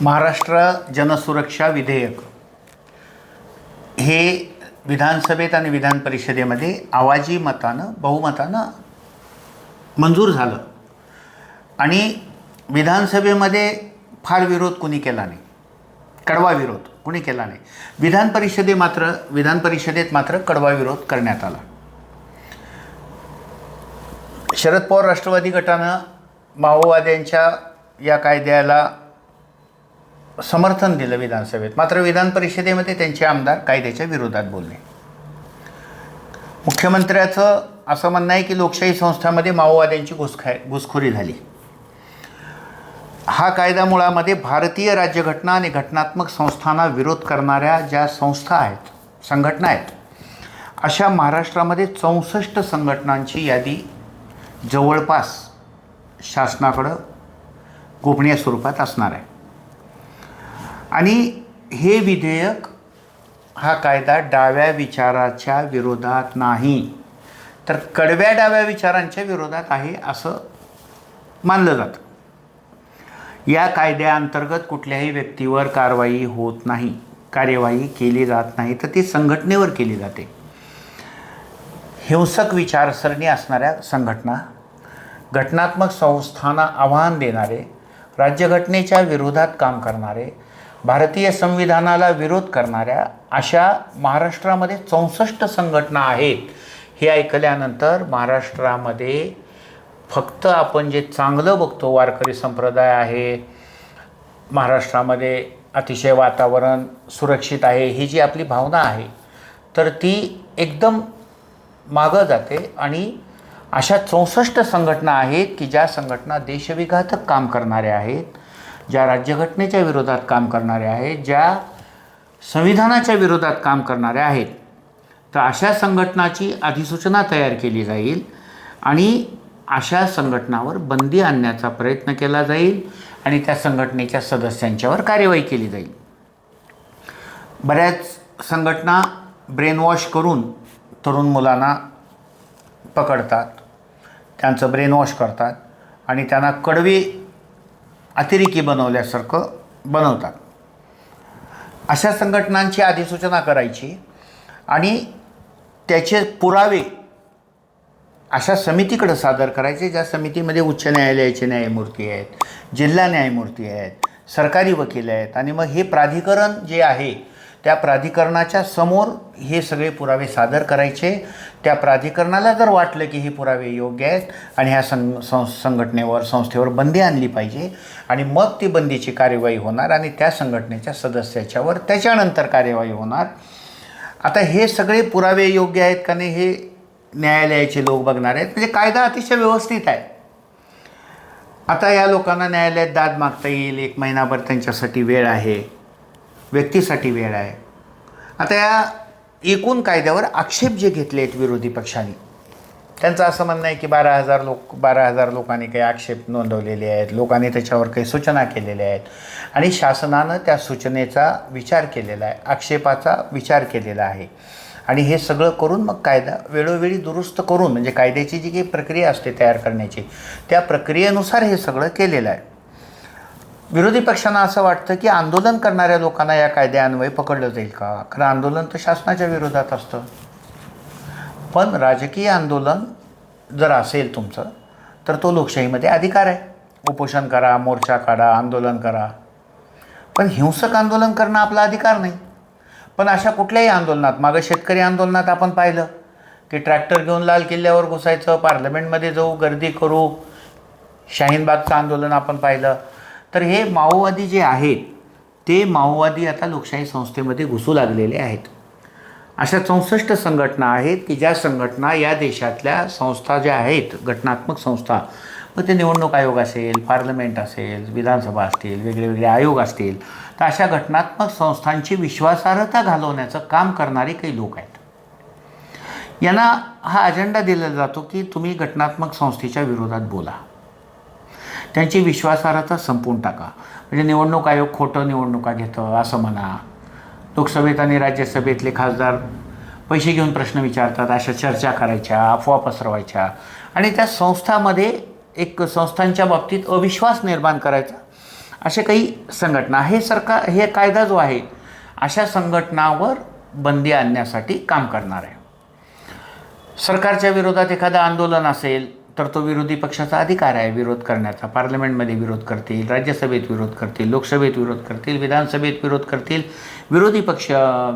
महाराष्ट्र जनसुरक्षा विधेयक. हे विधानसभेत आणि विधान परिषदेमध्ये आवाजी मतानं बहुमतानं मंजूर झालं. आणि विधानसभेमध्ये फार विरोध कुणी केला नाही. कडवा विरोध कुणी केला नाही. विधान परिषदे मात्र विधान परिषदेत मात्र कडवा विरोध करण्यात आला. शरद पवार राष्ट्रवादी गटानं माओवाद्यांच्या या कायद्याला समर्थन दिलं विधानसभेत. मात्र विधान परिषदेमध्ये त्यांचे आमदार कायद्याच्या विरोधात बोलले. मुख्यमंत्र्याचं असं म्हणणं आहे की लोकशाही संस्थांमध्ये माओवाद्यांची घुसखाय घुसखोरी झाली. हा कायदा मुळामध्ये भारतीय राज्यघटना आणि घटनात्मक संस्थांना विरोध करणाऱ्या ज्या संस्था आहेत संघटना आहेत अशा महाराष्ट्रामध्ये चौसष्ट संघटनांची यादी जवळपास शासनाकडं गोपनीय स्वरूपात असणार आहे. आणि हे विधेयक हा कायदा डाव्या विचाराच्या विरोधात नाही. तर कडव्या डाव्या विचारांच्या विरोधात आहे असं मानलं जातं. या कायद्याअंतर्गत कुठल्याही व्यक्तीवर कारवाई होत नाही. कार्यवाही केली जात नाही तर ती संघटनेवर केली जाते. हिंसक विचारसरणी असणाऱ्या संघटना घटनात्मक संस्थांना आव्हान देणारे राज्यघटनेच्या विरोधात काम करणारे भारतीय संविधानाला विरोध करणाऱ्या अशा महाराष्ट्रामध्ये चौसष्ट संघटना आहेत हे ऐकल्यानंतर महाराष्ट्रामध्ये फक्त आपण जे चांगलं बघतो वारकरी संप्रदाय आहे महाराष्ट्रामध्ये अतिशय वातावरण सुरक्षित आहे ही जी आपली भावना आहे तर ती एकदम मागं जाते आणि अशा चौसष्ट संघटना आहेत की ज्या संघटना देशविघातक काम करणाऱ्या आहेत ज्या राज्यघटनेच्या विरोधात काम करणाऱ्या आहेत ज्या संविधानाच्या विरोधात काम करणाऱ्या आहेत तर अशा संघटनाची अधिसूचना तयार केली जाईल आणि अशा संघटनावर बंदी आणण्याचा प्रयत्न केला जाईल आणि त्या संघटनेच्या सदस्यांच्यावर कार्यवाही केली जाईल. बऱ्याच संघटना ब्रेनवॉश करून तरुण मुलांना पकडतात त्यांचं ब्रेनवॉश करतात आणि त्यांना कडवे अतिरेकी बनवल्यासारखं बनवतात. अशा संघटनांची अधिसूचना करायची आणि त्याचे पुरावे अशा समितीकडं सादर करायचे ज्या समितीमध्ये उच्च न्यायालयाचे न्यायमूर्ती आहेत जिल्हा न्यायमूर्ती आहेत सरकारी वकील आहेत आणि मग हे प्राधिकरण जे आहे त्या प्राधिकरणाच्या समोर हे सगळे पुरावे सादर करायचे. त्या प्राधिकरणाला जर वाटलं की हे पुरावे योग्य आहेत आणि ह्या सं सं संघटनेवर संस्थेवर बंदी आणली पाहिजे आणि मग ती बंदीची कार्यवाही होणार आणि त्या संघटनेच्या सदस्याच्यावर त्याच्यानंतर कार्यवाही होणार. आता हे सगळे पुरावे योग्य आहेत का नाही हे न्यायालयाचे लोक बघणार आहेत. म्हणजे कायदा अतिशय व्यवस्थित आहे. आता या लोकांना न्यायालयात दाद मागता येईल. एक महिनाभर त्यांच्यासाठी वेळ आहे. व्यक्तीसाठी वेळ आहे. आता या एकूण कायद्यावर आक्षेप जे घेतले आहेत विरोधी पक्षांनी त्यांचं असं म्हणणं आहे की बारा हजार लोक बारा हजार लोकांनी काही आक्षेप नोंदवलेले आहेत लोकांनी त्याच्यावर काही सूचना केलेल्या आहेत आणि शासनानं त्या सूचनेचा विचार केलेला आहे आक्षेपाचा विचार केलेला आहे. आणि हे सगळं करून मग कायदा वेळोवेळी दुरुस्त करून म्हणजे कायद्याची जी काही प्रक्रिया असते तयार करण्याची त्या प्रक्रियेनुसार हे सगळं केलेलं आहे. विरोधी पक्षांना असं वाटतं की आंदोलन करणाऱ्या लोकांना या कायद्यान्वये पकडलं जाईल का? खरं आंदोलन तर शासनाच्या विरोधात असतं. पण राजकीय आंदोलन जर असेल तुमचं तर तो लोकशाहीमध्ये अधिकार आहे. उपोषण करा मोर्चा काढा आंदोलन करा. पण हिंसक आंदोलन करणं आपला अधिकार नाही. पण अशा कुठल्याही आंदोलनात मागं शेतकरी आंदोलनात आपण पाहिलं की ट्रॅक्टर घेऊन लाल किल्ल्यावर घुसायचं पार्लमेंटमध्ये जाऊ गर्दी करू शाहीनबागचं आंदोलन आपण पाहिलं तर हे माओवादी जे आहेत ते माओवादी आता लोकशाही संस्थेमध्ये घुसू लागलेले आहेत. अशा चौसष्ट संघटना आहेत की ज्या संघटना या देशातल्या संस्था ज्या आहेत घटनात्मक संस्था मग ते निवडणूक आयोग असेल पार्लमेंट असेल विधानसभा असतील वेगळे वेगळे आयोग असतील तर अशा घटनात्मक संस्थांची विश्वासार्हता घालवण्याचं काम करणारे काही लोक आहेत. यांना हा अजेंडा दिला जातो की तुम्ही घटनात्मक संस्थेच्या विरोधात बोला. त्यांची विश्वासार्हता संपवून टाका. म्हणजे निवडणूक आयोग खोटं निवडणुका घेतं असं म्हणा. लोकसभेत आणि राज्यसभेतले खासदार पैसे घेऊन प्रश्न विचारतात अशा चर्चा करायच्या अफवा पसरवायच्या. आणि त्या संस्थामध्ये एक संस्थांच्या बाबतीत अविश्वास निर्माण करायचा. असे काही संघटना हे सरकार हे कायदा जो आहे अशा संघटनावर बंदी आणण्यासाठी काम करणार आहे. सरकारच्या विरोधात एखादं आंदोलन असेल तर तो विरोधी पक्षाचा अधिकार आहे विरोध करण्याचा. पार्लमेंटमध्ये विरोध करतील राज्यसभेत विरोध करतील लोकसभेत विरोध करतील विधानसभेत विरोध करतील विरोधी पक्ष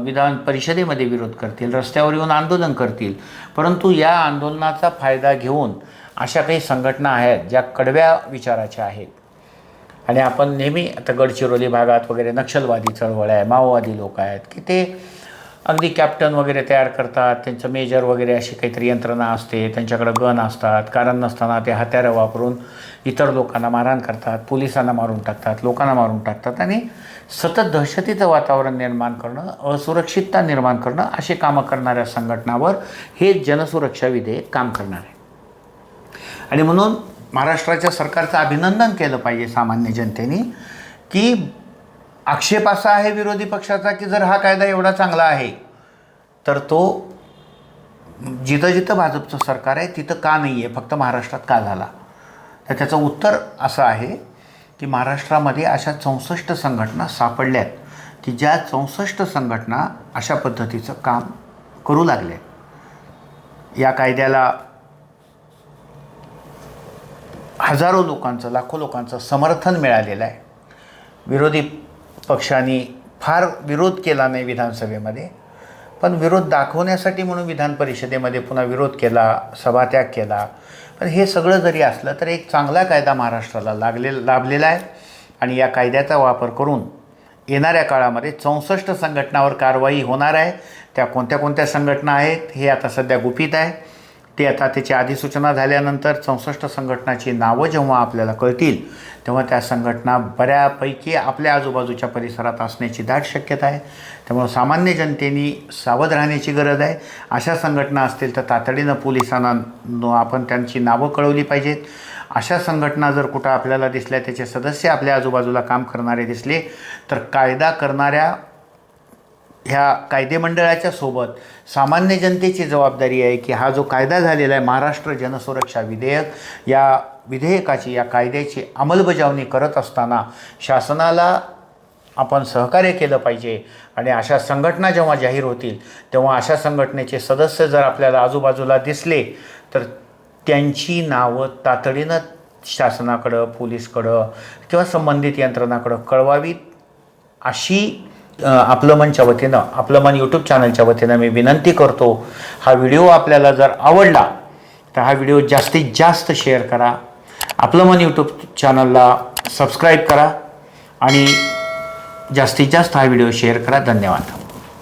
विधान परिषदेमध्ये विरोध करतील रस्त्यावर येऊन आंदोलन करतील. परंतु या आंदोलनाचा फायदा घेऊन अशा काही संघटना आहेत ज्या कडव्या विचाराच्या आहेत. आणि आपण नेहमी आता गडचिरोली भागात वगैरे नक्षलवादी चळवळ आहे माओवादी लोक आहेत की ते अगदी कॅप्टन वगैरे तयार करतात त्यांचं मेजर वगैरे अशी काहीतरी यंत्रणा असते त्यांच्याकडं गन असतात कारण नसताना ते हत्यारं वापरून इतर लोकांना मारहाण करतात पोलिसांना मारून टाकतात लोकांना मारून टाकतात आणि सतत दहशतीचं वातावरण निर्माण करणं असुरक्षितता निर्माण करणं असे कामं करणाऱ्या संघटनावर हे जनसुरक्षा विधेयक काम करणार आहे. आणि म्हणून महाराष्ट्राच्या सरकारचं अभिनंदन केलं पाहिजे सामान्य जनतेने की आक्षेप असा आहे विरोधी पक्षाचा की जर हा कायदा एवढा चांगला आहे तर तो जिथं जिथं भाजपचं सरकार आहे तिथं का नाही आहे फक्त महाराष्ट्रात का झाला? तर त्याचं उत्तर असं आहे की महाराष्ट्रामध्ये अशा चौसष्ट संघटना सापडल्यात की ज्या चौसष्ट संघटना अशा पद्धतीचं काम करू लागल्या या कायद्याला हजारो लोकांचं लाखो लोकांचं समर्थन मिळालेलं आहे. विरोधी पक्षांनी फार विरोध केला नाही विधानसभेमध्ये. पण विरोध दाखवण्यासाठी म्हणून विधान परिषदेमध्ये पुन्हा विरोध केला सभात्याग केला. पण हे सगळं जरी असलं तर एक चांगला कायदा महाराष्ट्राला लागले लाभलेला आहे. आणि या कायद्याचा वापर करून येणाऱ्या काळामध्ये चौसष्ट संघटनावर कारवाई होणार आहे. त्या कोणत्या कोणत्या संघटना आहेत हे आता सध्या गुपित आहे. ते आता त्याची अधिसूचना झाल्यानंतर चौसष्ट संघटनाची नावं जेव्हा आपल्याला कळतील तेव्हा त्या संघटना बऱ्यापैकी आपल्या आजूबाजूच्या परिसरात असण्याची दाट शक्यता आहे. त्यामुळं सामान्य जनतेने सावध राहण्याची गरज आहे. अशा संघटना असतील तर तातडीनं पोलिसांना आपण त्यांची नावं कळवली पाहिजेत. अशा संघटना जर कुठं आपल्याला दिसल्या त्याचे सदस्य आपल्या आजूबाजूला काम करणारे दिसले तर कायदा करणाऱ्या ह्या कायदेमंडळाच्या सोबत सामान्य जनतेची जबाबदारी आहे की हा जो कायदा झालेला आहे महाराष्ट्र जनसुरक्षा विधेयक या विधेयकाची या कायद्याची अंमलबजावणी करत असताना शासनाला आपण सहकार्य केलं पाहिजे आणि अशा संघटना जेव्हा जाहीर होतील तेव्हा अशा संघटनेचे सदस्य जर आपल्याला आजूबाजूला दिसले तर त्यांची नावं तातडीनं शासनाकडं पोलीसकडं किंवा संबंधित यंत्रणाकडं कळवावीत अशी आपलं मनच्या वतीनं आपलं मन यूट्यूब चॅनलच्या वतीनं मी विनंती करतो हा व्हिडिओ आपल्याला जर आवडला तर हा व्हिडिओ जास्तीत जास्त शेअर करा. आपलं मन यूट्यूब चॅनलला सबस्क्राईब करा आणि जास्तीत जास्त हा व्हिडिओ शेअर करा. धन्यवाद.